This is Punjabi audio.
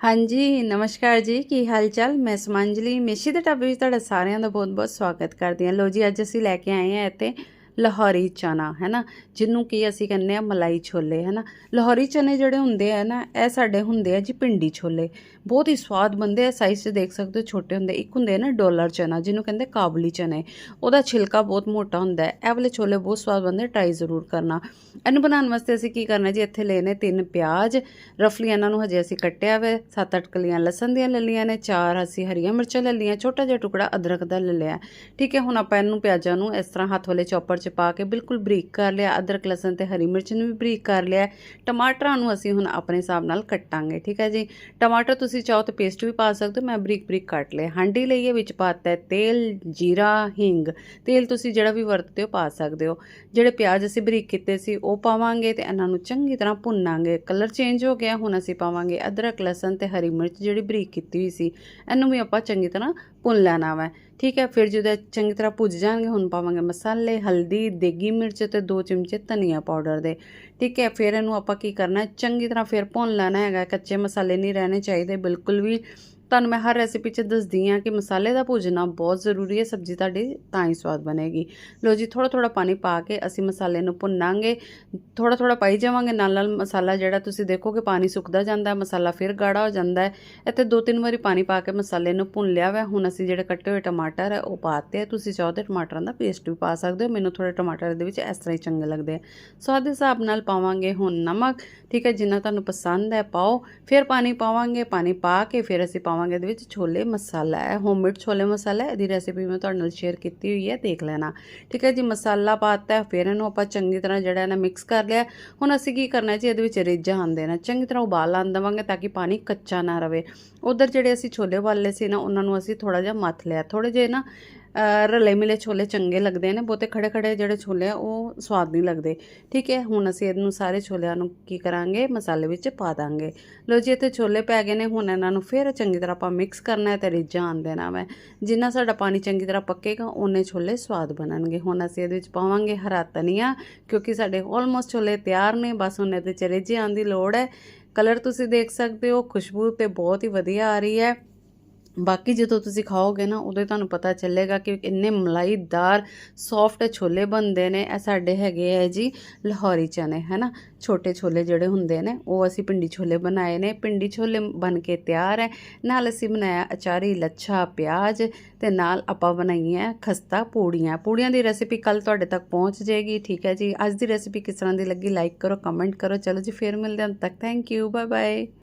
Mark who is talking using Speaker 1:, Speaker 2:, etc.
Speaker 1: ਹਾਂਜੀ, ਨਮਸਕਾਰ ਜੀ। ਕੀ ਹਾਲ ਚਾਲ ਮੈਂ ਸਮਾਂਜਲੀ, ਮੇਸ਼ੀ ਦੇ ਢਾਬੇ ਵਿੱਚ ਤੁਹਾਡਾ ਸਾਰਿਆਂ ਦਾ ਬਹੁਤ-ਬਹੁਤ ਸਵਾਗਤ ਕਰਦੀ ਹਾਂ। ਲੋ ਜੀ, ਅੱਜ ਅਸੀਂ ਲੈ ਕੇ ਆਏ ਹਾਂ ਇੱਥੇ ਲਾਹੌਰੀ ਚਨਾ ਹੈ ਨਾ ਜਿਹਨੂੰ ਕੀ ਅਸੀਂ ਕਹਿੰਦੇ ਆ ਮਲਾਈ ਛੋਲੇ ਹੈ ਨਾ ਲਾਹੌਰੀ ਚਨੇ ਜਿਹੜੇ ਹੁੰਦੇ ਆ ਨਾ, ਇਹ ਸਾਡੇ ਹੁੰਦੇ ਆ ਜੀ ਪਿੰਡੀ ਛੋਲੇ। ਬਹੁਤ ਹੀ ਸਵਾਦ ਬਣਦੇ ਆ ਸਾਈਜ਼ 'ਚ ਦੇਖ ਸਕਦੇ ਹੋ ਛੋਟੇ ਹੁੰਦੇ। ਇੱਕ ਹੁੰਦੇ ਆ ਨਾ ਡੋਲਰ ਚਨਾ, ਜਿਹਨੂੰ ਕਹਿੰਦੇ ਕਾਬਲੀ ਚਨੇ। ਉਹਦਾ ਛਿਲਕਾ ਬਹੁਤ ਮੋਟਾ ਹੁੰਦਾ ਹੈ। ਇਹ ਵਾਲੇ ਛੋਲੇ ਬਹੁਤ ਸਵਾਦ ਬਣਦੇ ਟਰਾਈ ਜ਼ਰੂਰ ਕਰਨਾ। ਇਹਨੂੰ ਬਣਾਉਣ ਵਾਸਤੇ ਅਸੀਂ ਕੀ ਕਰਨਾ ਜੀ, ਇੱਥੇ ਲੈਨੇ ਤਿੰਨ ਪਿਆਜ਼। ਰਫਲੀ ਇਹਨਾਂ ਨੂੰ ਹਜੇ ਅਸੀਂ ਕੱਟਿਆ ਵੇ ਸੱਤ ਅੱਠ ਕਲੀਆਂ ਲਸਣ ਦੀਆਂ ਲੈ ਲਈਆਂ ਨੇ, ਚਾਰ ਅਸੀਂ ਹਰੀਆਂ ਮਿਰਚਾਂ ਲੈ ਲਈਆਂ, ਛੋਟਾ ਜਿਹਾ ਟੁਕੜਾ ਅਦਰਕ ਦਾ ਲੈ ਲਿਆ। ਠੀਕ ਹੈ, ਹੁਣ ਆਪਾਂ ਇਹਨੂੰ ਪਿਆਜ਼ਾਂ ਨੂੰ ਇਸ ਤਰ੍ਹਾਂ ਹੱਥ ਵਾਲੇ ਚੌਪਰ 'ਚ ਪਾ ਕੇ ਬਿਲਕੁਲ ਬਰੀਕ ਕਰ ਲਿਆ, ਅਦਰਕ, ਲਸਣ ਤੇ ਹਰੀ ਮਿਰਚ ਨੂੰ ਵੀ ਬਰੀਕ ਕਰ ਲਿਆ। ਟਮਾਟਰਾਂ ਨੂੰ ਅਸੀਂ ਹੁਣ ਆਪਣੇ ਹਿਸਾਬ ਨਾਲ ਕੱਟਾਂਗੇ, ਠੀਕ ਹੈ ਜੀ? ਟਮਾਟਰ ਤੁਸੀਂ ਚਾਹੋ ਤਾਂ ਪੇਸਟ ਵੀ ਪਾ ਸਕਦੇ ਹੋ, ਮੈਂ ਬਰੀਕ ਬਰੀਕ ਕੱਟ ਲਿਆ। ਹਾਂਡੀ ਲਈਏ ਵਿੱਚ ਪਾਤਾ ਤੇਲ, ਜੀਰਾ, ਹਿੰਗ। ਤੇਲ ਤੁਸੀਂ ਜਿਹੜਾ ਵੀ ਵਰਤਦੇ ਹੋ ਪਾ ਸਕਦੇ ਹੋ। ਜਿਹੜੇ ਪਿਆਜ਼ ਅਸੀਂ ਬਰੀਕ ਕੀਤੇ ਸੀ, ਉਹ ਪਾਵਾਂਗੇ ਤੇ ਇਹਨਾਂ ਨੂੰ ਚੰਗੀ ਤਰ੍ਹਾਂ ਭੁੰਨਾਂਗੇ। ਕਲਰ ਚੇਂਜ ਹੋ ਗਿਆ, ਹੁਣ ਅਸੀਂ ਪਾਵਾਂਗੇ ਅਦਰਕ, ਲਸਣ ਤੇ ਹਰੀ ਮਿਰਚ ਜਿਹੜੀ ਬਰੀਕ ਕੀਤੀ ਹੋਈ ਸੀ, ਇਹਨੂੰ ਵੀ ਆਪਾਂ ਚੰਗੀ ਤਰ੍ਹਾਂ ਭੁੰਨ ਲੈਣਾ ਵਾ। ਠੀਕ ਹੈ, ਫਿਰ ਜਦੋਂ ਇਹ ਚੰਗੀ ਤਰ੍ਹਾਂ ਭੁੱਜ ਜਾਣਗੇ, ਹੁਣ ਪਾਵਾਂਗੇ ਮਸਾਲੇ, ਹਲਦੀ, ਦੇਗੀ ਮਿਰਚ ਤੇ 2 ਚਮਚੇ ਧਨੀਆ ਪਾਊਡਰ ਦੇ। ਠੀਕ ਹੈ, ਫਿਰ ਇਹਨੂੰ ਆਪਾਂ ਕੀ ਕਰਨਾ, ਚੰਗੀ ਤਰ੍ਹਾਂ ਫਿਰ ਭੁੰਨ ਲੈਣਾ ਹੈਗਾ। ਕੱਚੇ ਮਸਾਲੇ ਨਹੀਂ ਰਹਿਣੇ ਚਾਹੀਦੇ, ਬਿਲਕੁਲ ਵੀ ਤੁਹਾਨੂੰ ਮੈਂ ਹਰ ਰੈਸਿਪੀ 'ਚ ਦੱਸਦੀ ਹਾਂ ਕਿ ਮਸਾਲੇ ਦਾ ਭੁਜਣਾ ਬਹੁਤ ਜ਼ਰੂਰੀ ਹੈ, ਸਬਜ਼ੀ ਤੁਹਾਡੀ ਤਾਂ ਹੀ ਸਵਾਦ ਬਣੇਗੀ। ਲੋ ਜੀ ਥੋੜਾ ਥੋੜਾ ਪਾਣੀ ਪਾ ਕੇ ਅਸੀਂ ਮਸਾਲੇ ਨੂੰ ਭੁੰਨਾਂਗੇ। ਥੋੜਾ ਥੋੜਾ ਪਾਈ ਜਾਵਾਂਗੇ ਨਾਲ ਨਾਲ ਮਸਾਲਾ ਜਿਹੜਾ ਤੁਸੀਂ ਦੇਖੋਗੇ ਪਾਣੀ ਸੁੱਕਦਾ ਜਾਂਦਾ ਹੈ ਮਸਾਲਾ ਫਿਰ ਗਾੜਾ ਹੋ ਜਾਂਦਾ ਹੈ। ਇੱਥੇ ਦੋ ਤਿੰਨ ਵਾਰੀ ਪਾਣੀ ਪਾ ਕੇ ਮਸਾਲੇ ਨੂੰ ਭੁੰਨ ਲਿਆ ਵਾ, ਹੁਣ ਅਸੀਂ ਜਿਹੜੇ ਕੱਟੇ ਹੋਏ ਟਮਾਟਰ ਹੈ ਉਹ ਪਾਤੇ ਤੁਸੀਂ ਚਾਹੋ ਤੇ ਟਮਾਟਰਾਂ ਦਾ ਪੇਸਟ ਵੀ ਪਾ ਸਕਦੇ ਹੋ, ਮੈਨੂੰ ਥੋੜੇ ਟਮਾਟਰ ਦੇ ਵਿੱਚ ਇਸ ਤਰ੍ਹਾਂ ਹੀ ਚੰਗੇ ਲੱਗਦੇ ਆ। ਸਵਾਦ ਦੇ ਹਿਸਾਬ ਨਾਲ ਪਾਵਾਂਗੇ ਹੁਣ ਨਮਕ, ਠੀਕ ਹੈ, ਜਿੰਨਾ ਤੁਹਾਨੂੰ ਪਸੰਦ ਹੈ ਪਾਓ। ਫਿਰ ਪਾਣੀ ਪਾਵਾਂਗੇ, ਪਾਣੀ ਪਾ ਕੇ ਫਿਰ ਅਸੀਂ ਪਾਵਾਂਗੇ ਇਹਦੇ ਵਿੱਚ ਛੋਲੇ ਮਸਾਲਾ ਹੈ ਹੋਮਮੇਡ ਛੋਲੇ ਮਸਾਲਾ ਹੈ, ਇਹਦੀ ਰੈਸਿਪੀ ਮੈਂ ਤੁਹਾਡੇ ਨਾਲ ਸ਼ੇਅਰ ਕੀਤੀ ਹੋਈ ਹੈ, ਦੇਖ ਲੈਣਾ। ਠੀਕ ਹੈ ਜੀ, ਮਸਾਲਾ ਪਾਤਾ ਫਿਰ ਇਹਨੂੰ ਆਪਾਂ ਚੰਗੀ ਤਰ੍ਹਾਂ ਜਿਹੜਾ ਹੈ ਨਾ ਮਿਕਸ ਕਰ ਲਿਆ ਹੁਣ ਅਸੀਂ ਕੀ ਕਰਨਾ ਜੀ, ਇਹਦੇ ਵਿੱਚ ਰਿੱਝ ਆਉਣ ਦੇਣਾ ਚੰਗੀ ਤਰ੍ਹਾਂ ਉਬਾਲ ਆਉਣ ਦੇਵਾਂਗੇ ਤਾਂ ਕਿ ਪਾਣੀ ਕੱਚਾ ਨਾ ਰਵੇ। ਉਧਰ ਜਿਹੜੇ ਅਸੀਂ ਛੋਲੇ ਉਬਾਲੇ ਸੀ ਨਾ, ਉਹਨਾਂ ਨੂੰ ਅਸੀਂ ਥੋੜਾ ਜਿਹਾ ਮੱਥ ਲਿਆ ਥੋੜੇ ਜਿਹੇ ਨਾ ਰਲੇ ਮਿਲੇ ਛੋਲੇ ਚੰਗੇ ਲੱਗਦੇ ਨੇ, ਬਹੁਤੇ ਖੜੇ ਖੜੇ ਜਿਹੜੇ ਛੋਲੇ ਆ, ਉਹ ਸਵਾਦ ਨਹੀਂ ਲੱਗਦੇ। ਠੀਕ ਹੈ, ਹੁਣ ਅਸੀਂ ਇਹਨੂੰ ਸਾਰੇ ਛੋਲਿਆਂ ਨੂੰ ਕੀ ਕਰਾਂਗੇ? ਮਸਾਲੇ ਵਿੱਚ ਪਾ ਦਾਂਗੇ। ਲੋ ਜੀ, ਇੱਥੇ ਛੋਲੇ ਪੈ ਗਏ ਨੇ, ਹੁਣ ਇਹਨਾਂ ਨੂੰ ਫਿਰ ਚੰਗੀ ਤਰ੍ਹਾਂ ਆਪਾਂ ਮਿਕਸ ਕਰਨਾ ਹੈ ਤੇ ਰਿੱਝਾ ਆਉਣ ਦੇਣਾ ਹੈ ਜਿੰਨਾ ਸਾਡਾ ਪਾਣੀ ਚੰਗੀ ਤਰ੍ਹਾਂ ਪੱਕੇਗਾ ਉਹਨੇ ਛੋਲੇ ਸਵਾਦ ਬਣਨਗੇ। ਹੁਣ ਅਸੀਂ ਇਹਦੇ ਵਿੱਚ ਪਾਵਾਂਗੇ ਹਰਾ ਧਨੀਆ, ਕਿਉਂਕਿ ਸਾਡੇ ਆਲਮੋਸਟ ਛੋਲੇ ਤਿਆਰ ਨੇ, ਬਸ ਹੁਣ ਇਹਦੇ ਚ ਰਿੱਝੇ ਆਉਣ ਦੀ ਲੋੜ ਹੈ। ਕਲਰ ਤੁਸੀਂ ਦੇਖ ਸਕਦੇ ਹੋ, ਖੁਸ਼ਬੂ ਤੇ ਬਹੁਤ ਹੀ ਵਧੀਆ ਆ ਰਹੀ ਹੈ। ਬਾਕੀ ਜਦੋਂ ਤੁਸੀਂ ਖਾਓਗੇ ਨਾ, ਉਦੋਂ ਤੁਹਾਨੂੰ ਪਤਾ ਚੱਲੇਗਾ ਕਿ ਇੰਨੇ ਮਲਾਈਦਾਰ ਸੌਫਟ ਛੋਲੇ ਬਣਦੇ ਨੇ। ਇਹ ਸਾਡੇ ਹੈਗੇ ਹੈ ਜੀ ਲਾਹੌਰੀ ਚਨੇ ਹੈ ਨਾ ਛੋਟੇ ਛੋਲੇ ਜਿਹੜੇ ਹੁੰਦੇ ਨੇ, ਉਹ ਅਸੀਂ ਪਿੰਡੀ ਛੋਲੇ ਬਣਾਏ ਨੇ। ਪਿੰਡੀ ਛੋਲੇ ਬਣ ਕੇ ਤਿਆਰ ਹੈ ਨਾਲ ਅਸੀਂ ਬਣਾਇਆ ਅਚਾਰੀ, ਲੱਛਾ, ਪਿਆਜ਼ ਤੇ ਨਾਲ ਆਪਾਂ ਬਣਾਈਆਂ ਖਸਤਾ ਪੂੜੀਆਂ। ਪੂੜੀਆਂ ਦੀ ਰੈਸਿਪੀ ਕੱਲ ਤੁਹਾਡੇ ਤੱਕ ਪਹੁੰਚ ਜਾਏਗੀ, ਠੀਕ ਹੈ ਜੀ? ਅੱਜ ਦੀ ਰੈਸਿਪੀ ਕਿਸ ਤਰ੍ਹਾਂ ਦੀ ਲੱਗੀ ਲਾਈਕ ਕਰੋ ਕਮੈਂਟ ਕਰੋ। ਚਲੋ ਜੀ, ਫੇਰ ਮਿਲਦੇ ਹਾਂ ਤੱਕ। Thank you bye bye